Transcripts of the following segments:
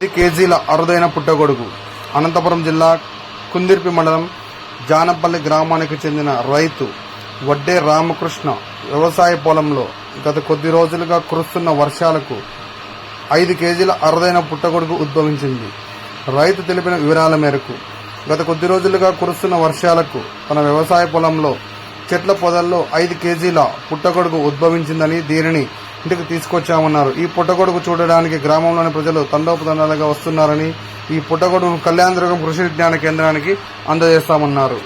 పది కేజీల అరుదైన పుట్టగొడుగు. అనంతపురం జిల్లా కుందిర్పి మండలం జానపల్లి గ్రామానికి చెందిన రైతు వడ్డే రామకృష్ణ వ్యవసాయ పొలంలో గత కొద్ది రోజులుగా కురుస్తున్న వర్షాలకు ఐదు కేజీల అరుదైన పుట్టగొడుగు ఉద్భవించింది. రైతు తెలిపిన వివరాల మేరకు గత కొద్ది రోజులుగా కురుస్తున్న వర్షాలకు తన వ్యవసాయ పొలంలో చెట్ల పొదల్లో ఐదు కేజీల పుట్టగొడుగు ఉద్భవించిందని దీనిని ఇంటికి తీసుకొచ్చామన్నారు. ఈ పుట్టగొడుగు చూడడానికి గ్రామంలోని ప్రజలు తండోపతండాలుగా వస్తున్నారని ఈ పుట్టగొడుగును కళ్యాణదుర్గం కృషి విజ్ఞాన కేంద్రానికి అందజేస్తామన్నారు.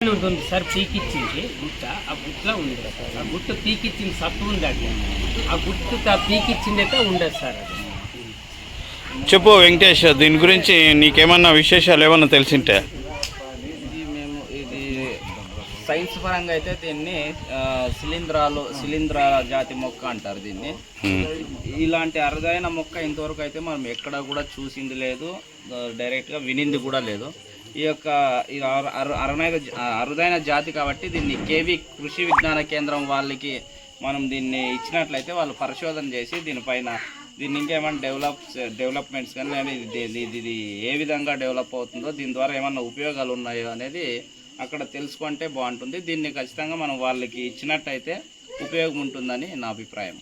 ఉంటుంది సార్ పీకిచ్చింది. గుట్ట ఆ గుట్టలో ఉంది. సార్ ఆ గుట్ట పీకిచ్చింది సత్తు ఉంది అది. ఆ గుట్టు ఉండదు సార్ అది. చెప్పు వెంకటేష్ దీని గురించి నీకేమన్నా విశేషాలు ఏమన్నా తెలిసింటే? సైన్స్ పరంగా అయితే దీన్ని ఆ, శిలీంధ్రాలు శిలీంధ్ర జాతి మొక్క అంటారు దీన్ని. ఇలాంటి అరుదైన మొక్క ఇంతవరకు అయితే మనం ఎక్కడ కూడా చూసింది లేదు. డైరెక్ట్గా వినింది కూడా లేదు. ఈ యొక్క అరుదైన అరుదైన జాతి కాబట్టి దీన్ని కేవీ కృషి విజ్ఞాన కేంద్రం వాళ్ళకి మనం దీన్ని ఇచ్చినట్లయితే వాళ్ళు పరిశోధన చేసి దీనిపైన దీన్ని ఇంకేమైనా డెవలప్ డెవలప్మెంట్స్ కానీ ఇది ఏ విధంగా డెవలప్ అవుతుందో దీని ద్వారా ఏమన్నా ఉపయోగాలు ఉన్నాయో అనేది అక్కడ తెలుసుకుంటే బాగుంటుంది. దీన్ని ఖచ్చితంగా మనం వాళ్ళకి ఇచ్చినట్టయితే ఉపయోగం ఉంటుందని నా అభిప్రాయం.